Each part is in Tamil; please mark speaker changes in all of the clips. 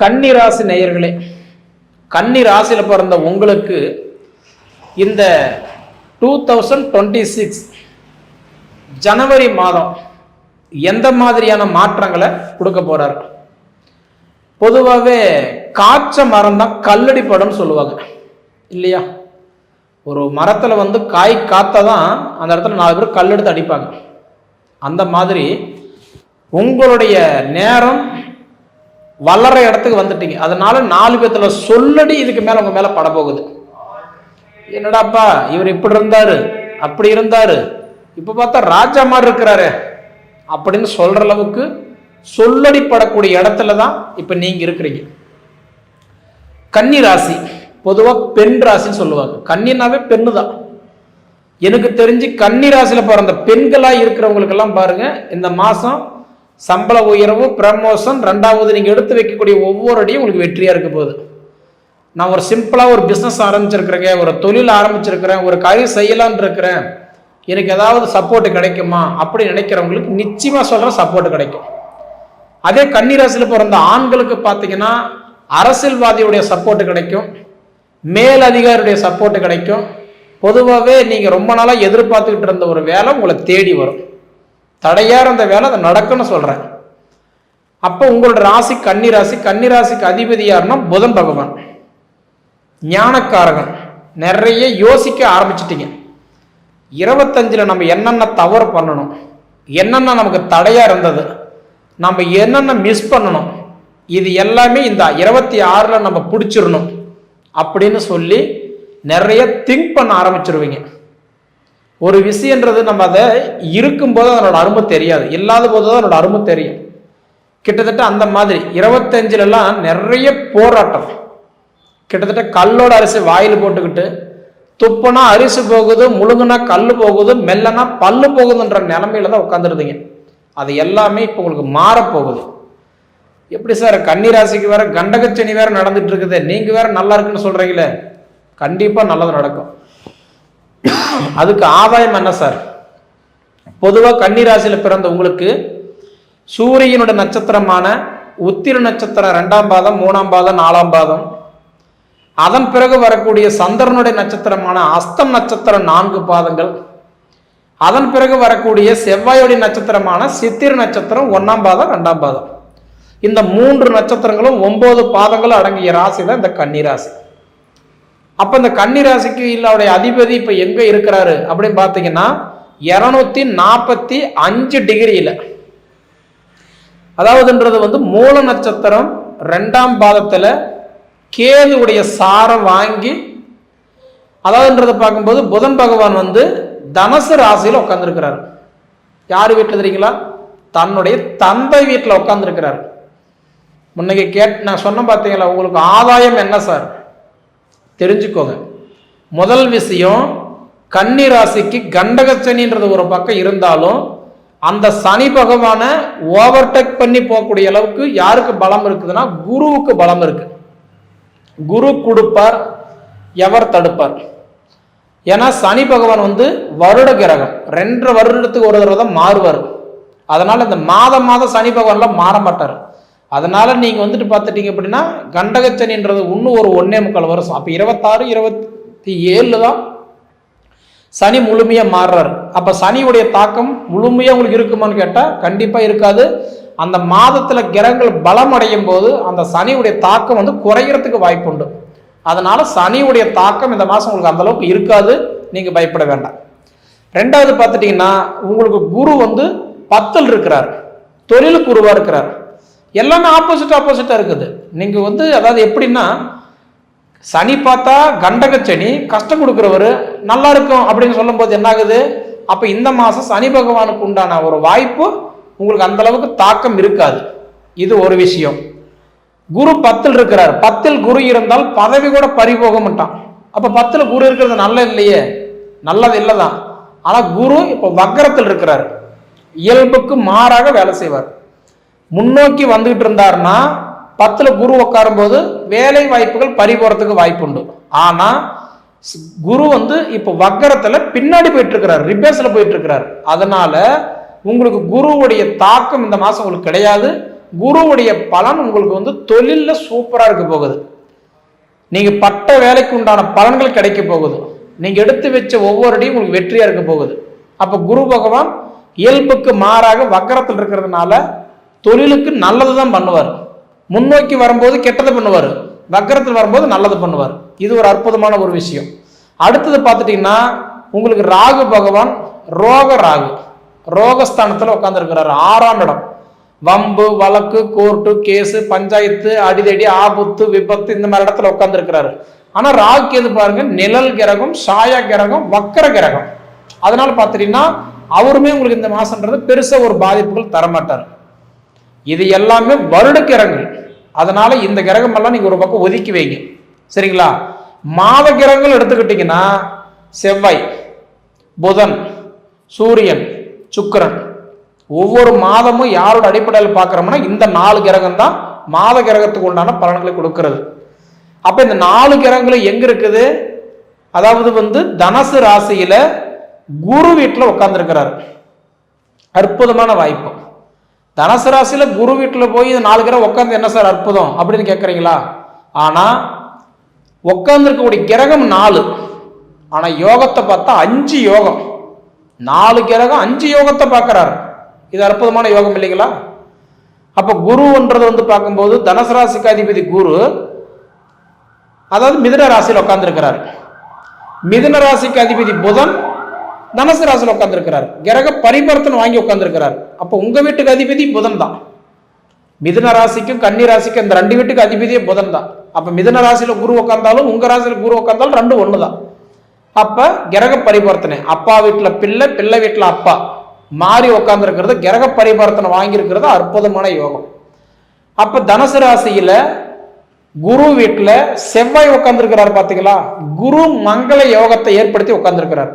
Speaker 1: கன்னிராசி நேயர்களே கன்னி ராசியில் பிறந்த உங்களுக்கு இந்த டூ தௌசண்ட் டுவெண்ட்டி சிக்ஸ் ஜனவரி மாதம் எந்த மாதிரியான மாற்றங்களை கொடுக்க போகிறார் பொதுவாகவே காய்ச்ச மரம் தான் கல்லடி படம்னு சொல்லுவாங்க. இல்லையா? ஒரு மரத்தில் வந்து காய் காத்தா தான் அந்த இடத்துல நாலு பேர் கல்லெடுத்து அடிப்பாங்க. அந்த மாதிரி உங்களுடைய நேரம் வளர்ற இடத்துக்கு வந்துட்டீங்க. அதனால நாலு பேத்துல சொல்லடி இதுக்கு மேல உங்க மேல பட போகுது என்னடாப்பா இவர் இப்படி இருந்தாரு அப்படி இருந்தாரு இப்ப பார்த்தா ராஜா மாதிரி இருக்கிறாரு அப்படின்னு சொல்ற அளவுக்கு சொல்லடி படக்கூடிய இடத்துல தான் இப்ப நீங்க இருக்கிறீங்க. கன்னி ராசி பொதுவா பெண் ராசின்னு சொல்லுவாங்க. கன்னினாவே பெண்ணு தான். எனக்கு தெரிஞ்சு கன்னி ராசியில பிறந்த பெண்களா இருக்கிறவங்களுக்கெல்லாம் பாருங்க இந்த மாசம் சம்பள உயர்வு ப்ரமோஷன் ரெண்டாவது நீங்கள் எடுத்து வைக்கக்கூடிய ஒவ்வொரு அடியும் உங்களுக்கு வெற்றியாக இருக்க போகுது. நான் ஒரு சிம்பிளாக ஒரு பிஸ்னஸ் ஆரம்பிச்சிருக்கிறேங்க ஒரு தொழில் ஆரம்பிச்சிருக்கிறேன் ஒரு காரியம் செய்யலான் இருக்கிறேன். எனக்கு ஏதாவது சப்போர்ட் கிடைக்குமா அப்படி நினைக்கிறவங்களுக்கு நிச்சயமாக சொல்கிற சப்போர்ட் கிடைக்கும். அதே கன்னிராசியில் பிறந்த ஆண்களுக்கு பார்த்தீங்கன்னா அரசியல்வாதியுடைய சப்போர்ட் கிடைக்கும். மேலதிகாரியுடைய சப்போர்ட் கிடைக்கும். பொதுவாகவே நீங்கள் ரொம்ப நாளாக எதிர்பார்த்துக்கிட்டு இருந்த ஒரு வேலை உங்களை தேடி வரும். தடையாக இருந்த வேலை அதை நடக்கும்னு சொல்கிறேன் அப்போ உங்களோட ராசி கன்னி ராசி கன்னி ராசிக்கு அதிபதி யாருன்னா புதன் பகவான். ஞானக்காரகன். நிறைய யோசிக்க ஆரம்பிச்சிட்டீங்க. இருபத்தஞ்சில் நம்ம என்னென்ன தவறு பண்ணணும்? என்னென்ன நமக்கு தடையாக இருந்தது? நம்ம என்னென்ன மிஸ் பண்ணணும்? இது எல்லாமே இந்த இருபத்தி ஆறில் நம்ம பிடிச்சிடணும். அப்படின்னு சொல்லி நிறைய திங்க் பண்ண ஆரம்பிச்சிருவீங்க. ஒரு விஷயன்றது நம்ம அதை இருக்கும்போது அதனோட அருமை தெரியாது. இல்லாத போது தான் அதனோட அருமை தெரியும். கிட்டத்தட்ட அந்த மாதிரி இருபத்தஞ்சிலலாம் நிறைய போராட்டம். கிட்டத்தட்ட கல்லோட அரிசி வாயில் போட்டுக்கிட்டு துப்புனா அரிசி போகுது முழுங்குனா கல் போகுது மெல்லனா பல்லு போகுதுன்ற நிலமையில தான் உட்காந்துருந்தீங்க அது எல்லாமே இப்போ உங்களுக்கு மாறப்போகுது. எப்படி சார் கன்னிராசிக்கு வேற கண்டகச்சனி வேற நடந்துட்டு இருக்குது. நீங்க வேற நல்லா இருக்குன்னு சொல்றீங்களே. கண்டிப்பா நல்லது நடக்கும். அதுக்கு ஆதாயம் என்ன சார்? பொதுவாக கன்னிராசியில் பிறந்த உங்களுக்கு சூரியனோட நட்சத்திரமான உத்திர நட்சத்திரம் ரெண்டாம் பாதம் மூணாம் பாதம் நாலாம் பாதம். அதன் பிறகு வரக்கூடிய சந்திரனுடைய நட்சத்திரமான அஸ்தம் நட்சத்திரம் நான்கு பாதங்கள். அதன் பிறகு வரக்கூடிய செவ்வாயுடைய நட்சத்திரமான சித்திர நட்சத்திரம் ஒன்றாம் பாதம் ரெண்டாம் பாதம். இந்த மூன்று நட்சத்திரங்களும் ஒன்பது பாதங்களும் அடங்கிய ராசி தான் இந்த கன்னிராசி அப்ப இந்த கன்னி ராசிக்கு இல்லவுடைய அதிபதி இப்ப எங்க இருக்கிறாரு அப்படின்னு பார்த்தீங்கன்னா இருநூத்தி நாற்பத்தி அஞ்சு டிகிரியில அதாவதுன்றது வந்து மூல நட்சத்திரம் ரெண்டாம் பாதத்துல கேதுவுடைய சாரம் வாங்கி அதாவதுன்றதை பார்க்கும்போது புதன் பகவான் வந்து தனுசு ராசியில் உட்காந்துருக்கிறார் யார் வீட்டில் தெரியுங்களா? தன்னுடைய தந்தை வீட்டில் உட்காந்துருக்கிறார் முன்னைக்கு கேட் நான் சொன்ன பார்த்தீங்களா உங்களுக்கு ஆதாயம் என்ன சார்? தெரிஞ்சுக்கோங்க. முதல் விஷயம் கன்னி ராசிக்கு கண்டகச்சனின்றது ஒரு பக்கம் இருந்தாலும் அந்த சனி பகவானை ஓவர்டேக் பண்ணி போகக்கூடிய அளவுக்கு யாருக்கு பலம் இருக்குதுன்னா குருவுக்கு பலம் இருக்கு. குரு கொடுப்பார் எவர் தடுப்பார். ஏன்னா சனி பகவான் வந்து வருட கிரகம். ரெண்டரை வருடத்துக்கு ஒரு தடவை தான் மாறுவார். அதனால இந்த மாதம் மாதம் சனி பகவான்லாம் மாற மாட்டார். அதனால் நீங்கள் வந்துட்டு பார்த்துட்டீங்க அப்படின்னா கண்டகச்சனின்றது இன்னும் ஒரு ஒன்றே முக்கால் வருஷம். அப்போ இருபத்தாறு இருபத்தி ஏழில் தான் சனி முழுமையாக மாறுறாரு. அப்போ சனியுடைய தாக்கம் முழுமையாக உங்களுக்கு இருக்குமான்னு கேட்டால் கண்டிப்பாக இருக்காது. அந்த மாதத்தில் கிரகங்கள் பலம் அடையும் போது அந்த சனியுடைய தாக்கம் வந்து குறைகிறதுக்கு வாய்ப்பு உண்டு. சனியுடைய தாக்கம் இந்த மாதம் உங்களுக்கு அந்த அளவுக்கு இருக்காது. நீங்கள் பயப்பட வேண்டாம். ரெண்டாவது பார்த்துட்டிங்கன்னா உங்களுக்கு குரு வந்து பத்தில் இருக்கிறார். தொழில் குருவாக இருக்கிறார். எல்லாமே ஆப்போசிட் ஆப்போசிட்டாக இருக்குது. நீங்கள் வந்து அதாவது எப்படின்னா சனி பார்த்தா கண்டக சனி கஷ்டம் கொடுக்குறவர் நல்லா இருக்கும் அப்படின்னு சொல்லும்போது என்ன ஆகுது அப்போ இந்த மாதம் சனி பகவானுக்கு உண்டான ஒரு வாய்ப்பு உங்களுக்கு அந்த அளவுக்கு தாக்கம் இருக்காது. இது ஒரு விஷயம். குரு பத்தில் இருக்கிறார். பத்தில் குரு இருந்தால் பதவி கூட பறி போக மாட்டான் அப்போ பத்தில் குரு இருக்கிறது நல்ல இல்லையே? நல்லது இல்லை தான் ஆனால் குரு இப்போ வக்கரத்தில் இருக்கிறார். இயல்புக்கு மாறாக வேலை செய்வார். முன்னோக்கி வந்துகிட்டு இருந்தாருன்னா பத்துல குரு உட்காரும் போது வேலை வாய்ப்புகள் பறிபோறதுக்கு வாய்ப்பு உண்டு ஆனால் குரு வந்து இப்போ வக்கரத்துல பின்னாடி போயிட்டு இருக்கிறார் ரிபேஸ்ல போயிட்டு இருக்கிறார் அதனால உங்களுக்கு குருவுடைய தாக்கம் இந்த மாசம் உங்களுக்கு கிடையாது. குருவுடைய பலன் உங்களுக்கு வந்து தொழில்ல சூப்பரா இருக்க போகுது. நீங்க பட்ட வேலைக்கு உண்டான பலன்கள் கிடைக்க போகுது. நீங்க எடுத்து வச்ச ஒவ்வொரு அடியும் உங்களுக்கு வெற்றியா இருக்க போகுது. அப்ப குரு பகவான் இயல்புக்கு மாறாக வக்கரத்தில் இருக்கிறதுனால தொழிலுக்கு நல்லது தான் பண்ணுவார். முன்னோக்கி வரும்போது கெட்டது பண்ணுவார். வக்கரத்தில் வரும்போது நல்லது பண்ணுவார். இது ஒரு அற்புதமான ஒரு விஷயம். அடுத்தது பார்த்துட்டீங்கன்னா உங்களுக்கு ராகு பகவான் ரோக ராகு. ரோகஸ்தானத்தில் உட்காந்துருக்கிறாரு ஆறாம் இடம். வம்பு வழக்கு கோர்ட்டு கேஸு பஞ்சாயத்து அடிதடி ஆபத்து விபத்து இந்த மாதிரி இடத்துல உட்காந்துருக்கிறாரு ஆனால் ராகுக்கு எது பாருங்க நிழல் கிரகம் சாயா கிரகம் வக்கர கிரகம். அதனால பார்த்துட்டீங்கன்னா அவருமே உங்களுக்கு இந்த மாசம்ன்றது பெருசாக ஒரு பாதிப்புகள் தரமாட்டார். இது எல்லாமே வருட கிரகங்கள் அதனால இந்த கிரகம் எல்லாம் நீங்க ஒரு பக்கம் ஒதுக்கி வைங்க. சரிங்களா? மாத கிரகங்கள் எடுத்துக்கிட்டீங்கன்னா செவ்வாய் புதன் சூரியன் சுக்கரன். ஒவ்வொரு மாதமும் யாரோட அடிப்படையில் பார்க்குறோம்னா இந்த நாலு கிரகம் தான் மாத கிரகத்துக்கு உண்டான பலன்களை கொடுக்கறது. அப்போ இந்த நாலு கிரகங்களும் எங்க இருக்குது? அதாவது வந்து தனசு ராசியில குரு வீட்டில் உட்கார்ந்துருக்கிறாரு. அற்புதமான வாய்ப்பு. தனுசு ராசியில் குரு வீட்டில் போய் இந்த நாலு கிரகம் உட்காந்து என்ன சார் அற்புதம் அப்படின்னு கேட்குறீங்களா ஆனால் உட்காந்துருக்கக்கூடிய கிரகம் நாலு. ஆனால் யோகத்தை பார்த்தா அஞ்சு யோகம். நாலு கிரகம் அஞ்சு யோகத்தை பார்க்குறாரு. இது அற்புதமான யோகம் இல்லைங்களா? அப்போ குருன்றது வந்து பார்க்கும்போது தனுசு ராசிக்கு அதிபதி குரு அதாவது மிதுன ராசியில் உட்காந்துருக்கிறார் மிதுன ராசிக்கு அதிபதி புதன் தனுசு ராசியில் உட்காந்துருக்கிறார் கிரக பரிவர்த்தனை வாங்கி உட்காந்துருக்கிறார் அப்போ உங்கள் வீட்டுக்கு அதிபதி புதன் தான். மிதுன ராசிக்கும் கன்னி ராசிக்கும் இந்த ரெண்டு வீட்டுக்கு அதிபதியே புதன் தான். அப்போ மிதுன ராசியில் குரு உட்காந்தாலும் உங்கள் ராசியில் குரு உட்கார்ந்தாலும் ரெண்டும் தான். அப்போ கிரக பரிவர்த்தனை. அப்பா வீட்டில் பிள்ளை பிள்ளை வீட்டில் அப்பா. மாறி உட்காந்துருக்கிறது கிரக பரிவர்த்தனை வாங்கியிருக்கிறது அற்புதமான யோகம். அப்போ தனுசு ராசியில் குரு வீட்டில் செவ்வாய் உட்காந்துருக்கிறார் பார்த்தீங்களா குரு மங்கள யோகத்தை ஏற்படுத்தி உட்காந்துருக்கிறார்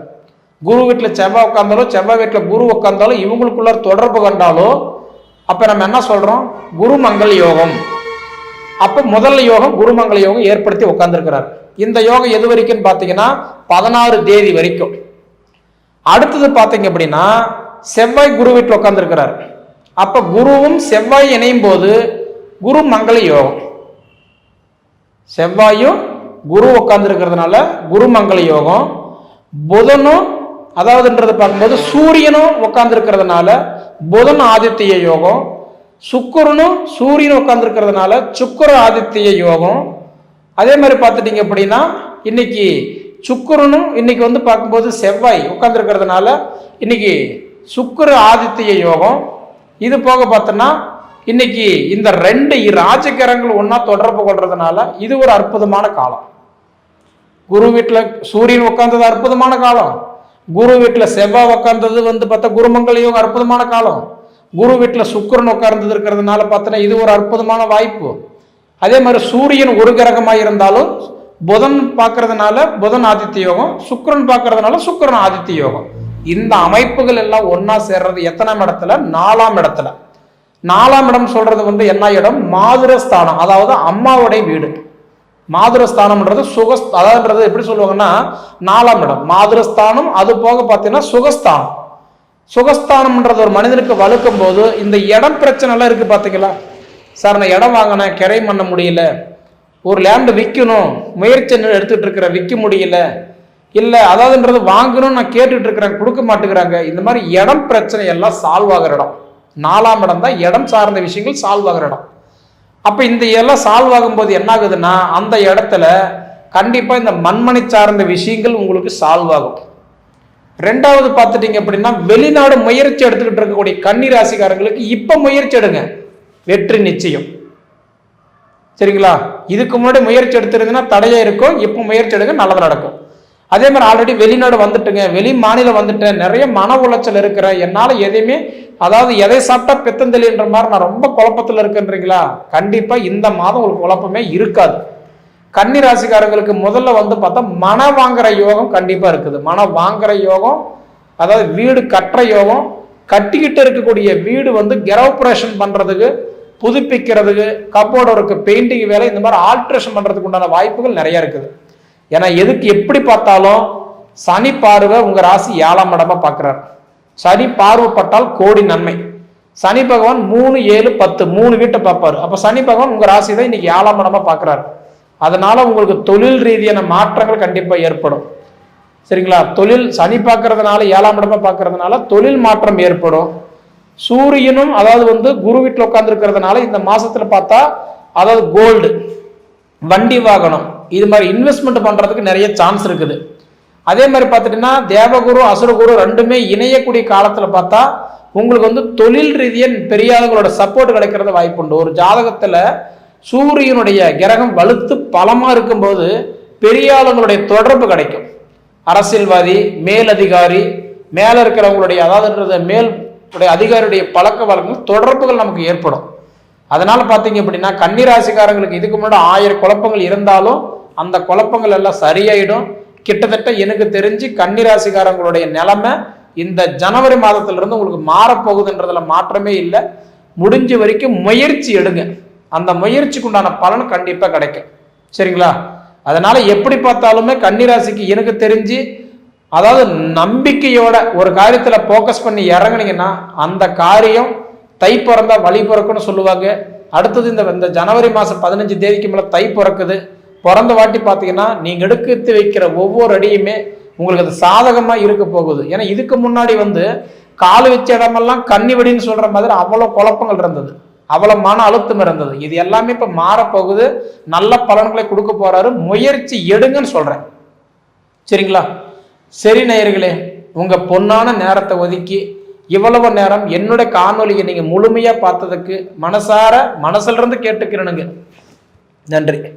Speaker 1: குரு வீட்டில் செவ்வாய் உட்கார்ந்தாலும் செவ்வாய் வீட்டில் குரு உட்கார்ந்தாலும் இவங்களுக்குள்ள தொடர்பு கண்டாலும் அப்போ நம்ம என்ன சொல்கிறோம் குருமங்கள் யோகம். அப்போ முதல்ல யோகம் குருமங்கள யோகம் ஏற்படுத்தி உட்காந்துருக்கிறார் இந்த யோகம் எது வரைக்கும் பார்த்தீங்கன்னா பதினாறு தேதி வரைக்கும். அடுத்தது பார்த்தீங்க அப்படின்னா செவ்வாய் குரு வீட்டில் உட்காந்துருக்கிறார் அப்போ குருவும் செவ்வாய் இணையும் போது குரு மங்கள யோகம். செவ்வாயும் குரு உட்காந்துருக்கிறதுனால குருமங்கள யோகம். புதனும் அதாவதுன்றது பார்க்கும்போது சூரியனும் உட்கார்ந்துருக்கிறதுனால புதன் ஆதித்ய யோகம் சுக்கரனும் சூரியன் உட்கார்ந்துருக்கிறதுனால சுக்கர ஆதித்ய யோகம். அதே மாதிரி பார்த்துட்டீங்க அப்படின்னா இன்னைக்கு சுக்கரனும் இன்னைக்கு வந்து பார்க்கும்போது செவ்வாய் உட்கார்ந்துருக்கிறதுனால இன்னைக்கு சுக்கர ஆதித்ய யோகம். இது போக பார்த்தோன்னா இன்னைக்கு இந்த ரெண்டு ராஜகிரகங்கள் ஒன்றா தொடர்பு கொள்றதுனால இது ஒரு அற்புதமான காலம். குரு வீட்டில் சூரியன் உட்கார்ந்தது அற்புதமான காலம். குரு வீட்டில் செவ்வாய் உட்கார்ந்தது வந்து பார்த்தா குருமங்கள யோகம் அற்புதமான காலம். குரு வீட்டில் சுக்கரன் உட்கார்ந்தது இருக்கிறதுனால பார்த்தோன்னா இது ஒரு அற்புதமான வாய்ப்பு. அதே மாதிரி சூரியன் ஒரு கிரகமாக இருந்தாலும் புதன் பார்க்கறதுனால புதன் ஆதித்ய யோகம் சுக்கரன் பார்க்கறதுனால சுக்கிரன் ஆதித்ய யோகம். இந்த அமைப்புகள் எல்லாம் ஒன்றா சேர்றது எத்தனாம் இடத்துல? நாலாம் இடத்துல. நாலாம் இடம் சொல்றது வந்து என்ன இடம்? மாதுரஸ்தானம் அதாவது அம்மாவுடைய வீடு. மாதுரஸ்தானம்ன்றது சுக அதாவதுன்றது எப்படி சொல்லுவாங்கன்னா நாலாம் இடம். மாதுரஸ்தானம் அது போக பார்த்தீங்கன்னா சுகஸ்தானம். சுகஸ்தானம்ன்றது ஒரு மனிதனுக்கு வலுக்கும் போது இந்த இடம் பிரச்சனைலாம் இருக்குது பார்த்தீங்களா சார் நான் இடம் வாங்கினேன் கிரை பண்ண முடியல. ஒரு லேண்டு விற்கணும் முயற்சி எடுத்துகிட்டு இருக்கிறேன் விற்க முடியல. இல்லை அதாவதுன்றது வாங்கணும்னு நான் கேட்டுட்டு இருக்கிறேன் கொடுக்க மாட்டேங்கிறாங்க. இந்த மாதிரி இடம் பிரச்சனை எல்லாம் சால்வ் ஆகிற இடம். நாலாம் இடம் தான் இடம் சார்ந்த விஷயங்கள் சால்வ் ஆகிற இடம். அப்போ இந்த எல்லாம் சால்வ் ஆகும்போது என்ன ஆகுதுன்னா அந்த இடத்துல கண்டிப்பாக இந்த மண்மனை சார்ந்த விஷயங்கள் உங்களுக்கு சால்வ் ஆகும் ரெண்டாவது பார்த்துட்டீங்க அப்படின்னா வெளிநாடு முயற்சி எடுத்துக்கிட்டு இருக்கக்கூடிய கன்னி ராசிக்காரங்களுக்கு இப்போ முயற்சி எடுங்க. வெற்றி நிச்சயம். சரிங்களா? இதுக்கு முன்னாடி முயற்சி எடுத்திருந்தீங்கன்னா தடையாக இருக்கும். இப்போ முயற்சி எடுங்க நல்லது நடக்கும். அதே மாதிரி ஆல்ரெடி வெளிநாடு வந்துட்டுங்க. வெளி மாநிலம் வந்துட்டேன். நிறைய மன உளைச்சல் இருக்கிற என்னால் எதையுமே அதாவது எதை சாப்பிட்டா பித்தந்தெளின்ற மாதிரி நான் ரொம்ப குழப்பத்தில் இருக்கேன்றீங்களா கண்டிப்பாக இந்த மாதம் உங்களுக்கு குழப்பமே இருக்காது. கன்னி ராசிக்காரங்களுக்கு முதல்ல வந்து பார்த்தா மன வாங்குற யோகம் கண்டிப்பாக இருக்குது. மன வாங்குற யோகம் அதாவது வீடு கட்டுற யோகம் கட்டிக்கிட்டு இருக்கக்கூடிய வீடு வந்து கெரோப்ரேஷன் பண்ணுறதுக்கு புதுப்பிக்கிறதுக்கு கப்போர்டு ஒர்க்கு பெயிண்டிங் வேலை இந்த மாதிரி ஆல்ட்ரேஷன் பண்ணுறதுக்கு உண்டான வாய்ப்புகள் நிறைய இருக்குது. ஏன்னா எதுக்கு எப்படி பார்த்தாலும் சனி பார்வை உங்கள் ராசி ஏழாம் இடமா பார்க்குறாரு. சனி பார்வப்பட்டால் கோடி நன்மை. சனி பகவான் மூணு ஏழு பத்து மூணு வீட்டை பார்ப்பாரு. அப்போ சனி பகவான் உங்கள் ராசி தான் இன்னைக்கு ஏழாம் இடமா பார்க்குறாரு. அதனால உங்களுக்கு தொழில் ரீதியான மாற்றங்கள் கண்டிப்பாக ஏற்படும். சரிங்களா? தொழில் சனி பார்க்கறதுனால ஏழாம் இடமா பார்க்கறதுனால தொழில் மாற்றம் ஏற்படும். சூரியனும் அதாவது வந்து குரு வீட்டில் உட்காந்துருக்கிறதுனால இந்த மாசத்துல பார்த்தா அதாவது கோல்டு வண்டி வாகனம் இது மாதிரி இன்வெஸ்ட்மெண்ட் பண்ணுறதுக்கு நிறைய சான்ஸ் இருக்குது. அதே மாதிரி பார்த்துட்டீங்கன்னா தேவகுரு அசுரகுரு ரெண்டுமே இணையக்கூடிய காலத்தில் பார்த்தா உங்களுக்கு வந்து தொழில் ரீதியாக பெரியாதவங்களோட சப்போர்ட் கிடைக்கிறது வாய்ப்புண்டு ஒரு ஜாதகத்தில் சூரியனுடைய கிரகம் வலுத்து பலமாக இருக்கும்போது பெரியாளுங்களுடைய தொடர்பு கிடைக்கும். அரசியல்வாதி மேலதிகாரி மேலே இருக்கிறவங்களுடைய அதாவது மேல் உடைய அதிகாரியுடைய பழக்க வழக்கங்கள் தொடர்புகள் நமக்கு ஏற்படும். அதனால் பார்த்தீங்க அப்படின்னா கன்னிராசிக்காரங்களுக்கு இதுக்கு முன்னாடி ஆயிரம் குழப்பங்கள் இருந்தாலும் அந்த குழப்பங்கள் எல்லாம் சரியாயிடும். கிட்டத்தட்ட எனக்கு தெரிஞ்சு கன்னிராசிக்காரங்களுடைய நிலைமை இந்த ஜனவரி மாதத்திலிருந்து உங்களுக்கு மாறப்போகுதுன்றதுல மாற்றமே இல்லை. முடிஞ்ச வரைக்கும் முயற்சி எடுங்க. அந்த முயற்சிக்குண்டான பலன் கண்டிப்பாக கிடைக்கும். சரிங்களா? அதனால எப்படி பார்த்தாலுமே கன்னிராசிக்கு எனக்கு தெரிஞ்சு அதாவது நம்பிக்கையோட ஒரு காரியத்தில் ஃபோக்கஸ் பண்ணி இறங்குனீங்கன்னா அந்த காரியம் தை பிறந்தா வழி பிறக்குன்னு சொல்லுவாங்க. அடுத்தது இந்த இந்த ஜனவரி மாதம் பதினஞ்சு தேதிக்கு மேலே தை பிறக்குது. பிறந்த வாட்டி பார்த்தீங்கன்னா நீங்கள் எடுத்து வைக்கிற ஒவ்வொரு அடியுமே உங்களுக்கு அது சாதகமாக இருக்க போகுது. ஏன்னா இதுக்கு முன்னாடி வந்து கால் வச்ச இடமெல்லாம் கன்னிவடின்னு சொல்கிற மாதிரி அவ்வளோ குழப்பங்கள் இருந்தது. அவ்வளோ மன அழுத்தம் இருந்தது. இது எல்லாமே இப்போ மாறப்போகுது. நல்ல பலன்களை கொடுக்க போகிறாரு முயற்சி எடுங்கன்னு சொல்கிறேன் சரிங்களா? சரி நேயர்களே உங்கள் பொன்னான நேரத்தை ஒதுக்கி இவ்வளவு நேரம் என்னுடைய காணொலியை நீங்கள் முழுமையாக பார்த்ததுக்கு மனசார மனசிலிருந்து கேட்டுக்கிறனுங்க கேட்டுக்கிறேனுங்க. நன்றி.